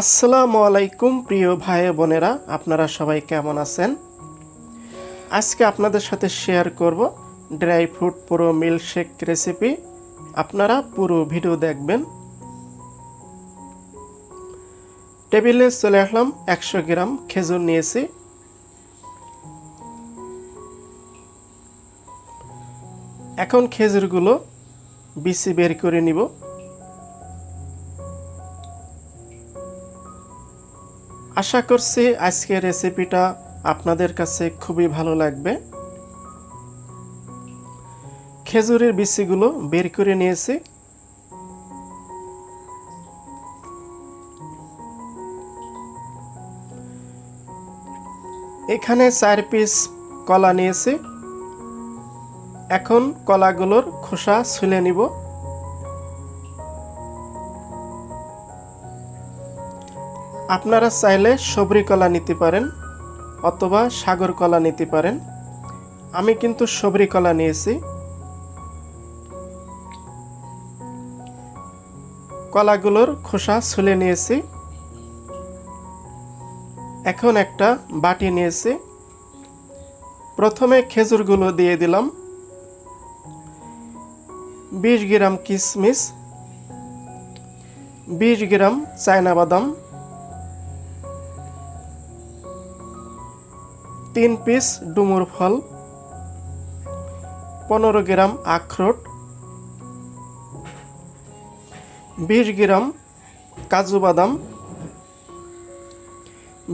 আসসালামু আলাইকুম প্রিয় ভাই বোনেরা, আপনারা সবাই কেমন আছেন? আজকে আপনাদের সাথে শেয়ার করব ড্রাই ফ্রুট পুরো মিল্কশেক রেসিপি আপনারা পুরো ভিডিও দেখবেন। টেবিলে চলে আসলাম, একশো গ্রাম খেজুর নিয়েছি। এখন খেজুরগুলো বিসি বের করে নিব। আশা করছি আজকের রেসিপিটা আপনাদের কাছে খুবই ভালো লাগবে। খেজুরের বিচিগুলো বের করে নিয়েছি। এখানে চার পিস কলা নিয়েছি। এখন কলাগুলোর খোসা ছুলে নিব। আপনারা চাইলে সবরি কলা নিতে পারেন অথবা সাগর কলা নিতে পারেন। আমি কিন্তু সবরি কলা নিয়েছি। কলাগুলোর খোসা ছুলে নিয়েছি। এখন একটা বাটি নিয়েছি। প্রথমে খেজুরগুলো দিয়ে দিলাম। বিশ গ্রাম কিশমিশ বিশ গ্রাম চায়না বাদাম। তিন পিস ডুমুর ফল, পনেরো গ্রাম আখরোট, বিশ গ্রাম কাজু বাদাম,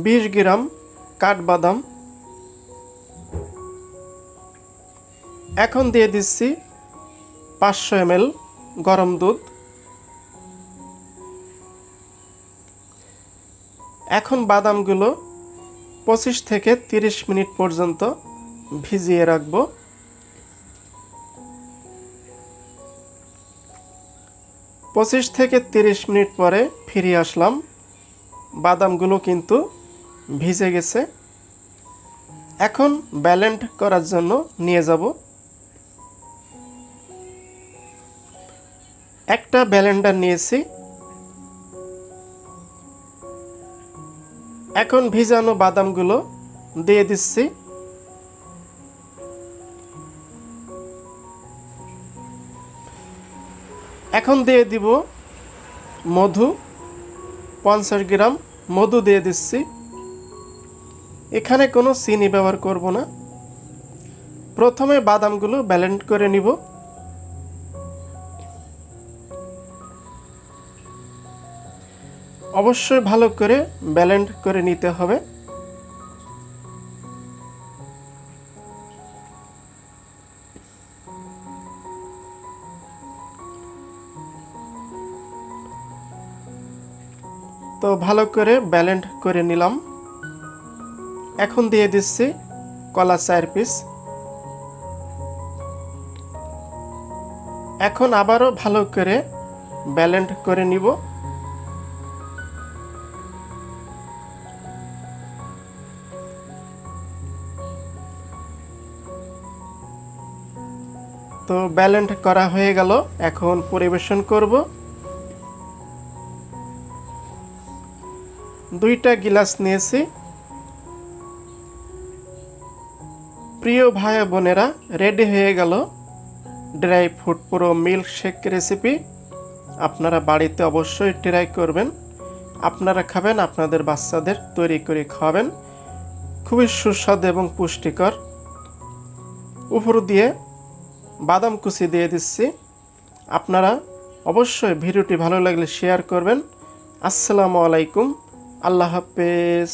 বিশ গ্রাম কাঠবাদাম। এখন দিয়ে দিচ্ছি পাঁচশো এমএল গরম দুধ। এখন বাদামগুলো পঁচিশ থেকে তিরিশ মিনিট পর্যন্ত ভিজিয়ে রাখব। পঁচিশ থেকে তিরিশ মিনিট পরে ফিরে আসলাম। বাদামগুলো কিন্তু ভিজে গেছে। এখন ব্যালেন্ড করার জন্য নিয়ে যাব। একটা ব্যালেন্ডার নিয়েছি। এখন ভিজানো বাদামগুলো দিয়ে দিচ্ছি। এখন দিয়ে দিব মধু, পঞ্চাশ গ্রাম মধু দিয়ে দিচ্ছি। এখানে কোনো চিনি ব্যবহার করব না। প্রথমে বাদামগুলো ব্যালেন্ড করে নিব। অবশ্যই ভালো করে ব্যালেন্ড করে নিতে হবে। তো ভালো করে ব্যালেন্ড করে নিলাম। এখন দিয়ে দিচ্ছি কলা চার পিস এখন আবারও ভালো করে ব্যালেন্ড করে নিব। তো ব্যালেন্ড করা হয়ে গেল। এখন পরিবেশন করব। দুইটা গিলাস নিয়েছি। প্রিয় ভাই বোনেরা রেডি হয়ে গেল ড্রাই ফ্রুট পুরো মিল্ক শেক রেসিপি আপনারা বাড়িতে অবশ্যই ট্রাই করবেন। আপনারা খাবেন, আপনাদের বাচ্চাদের তৈরি করে খাওয়াবেন। খুবই সুস্বাদু এবং পুষ্টিকর। উপর দিয়ে বাদাম কুচি দিয়ে দিচ্ছি। আপনারা অবশ্যই ভিডিওটি ভালো লাগলে শেয়ার করবেন। আসসালামু আলাইকুম। আল্লাহ হাফেজ।